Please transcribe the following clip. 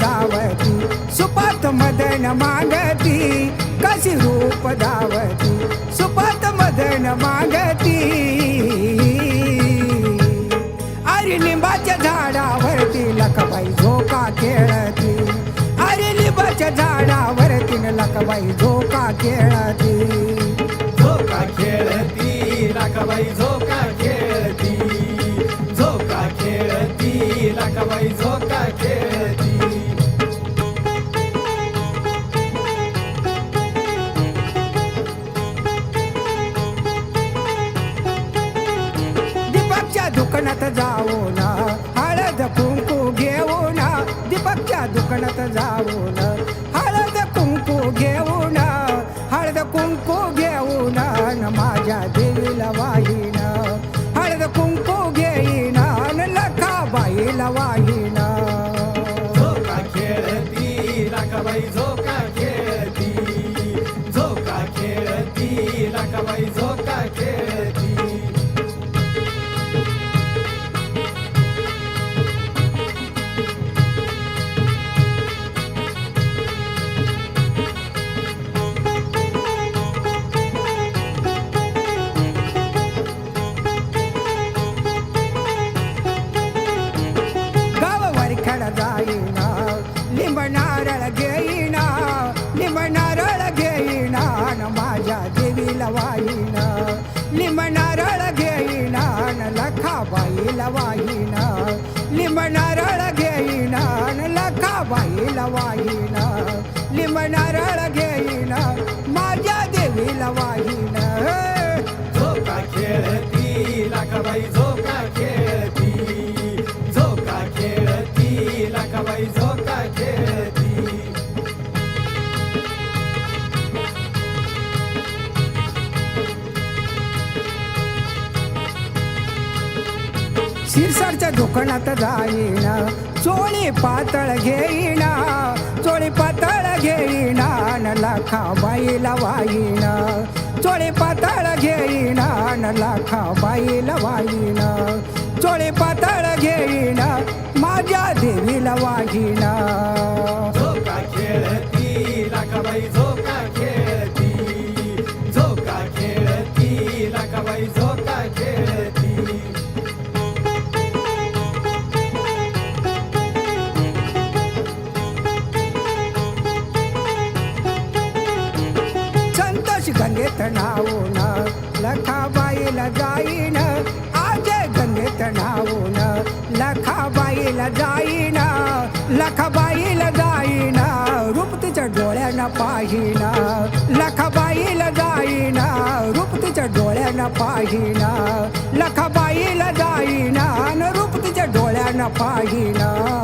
धावती सुपात मदन मागती. कशी रूप धावती सुपात मदन मागती. अरे लिंबाच्या झाडावरती लखबाई झोका खेळती. अरे लिंबाच्या झाडावरती लखबाई झोका खेळती. झोका खेळती लखबाई झोका जाऊन. हळद कुंकू घेऊन. दीपकच्या दुकानात जाऊन. हळद कुंकू घेऊन. हळद कुंकू घेऊन. न माझ्या देवीला वाहीन. हळद कुंकू घेईन. लखाबाईला वाहीन. लिंब नारळ घेईन न लखाबाईला वाहीन लिंब नारळ घेईन माझ्या देवीला वाहीन शिरसारच्या दुकानात जाईन. चोळी पातळ घेईन. चोळी पातळ घेईन न लाखा बाईला वाईन. चोळी पातळ घेईन न लाखा बाईला वाईन. चोळी पातळ घेईन गंगेत नावून लखाबाईला जाईन. आज गंगेत नावून लखाबाईला जाईन. लखाबाईला जाईन. रूप तिच्या डोळ्यानं पाहिना. लखाबाईला जाईन. रूप तिच्या डोळ्यानं पाहिना. लखाबाईला जाईन रूप तिच्या डोळ्यानं पाहिना.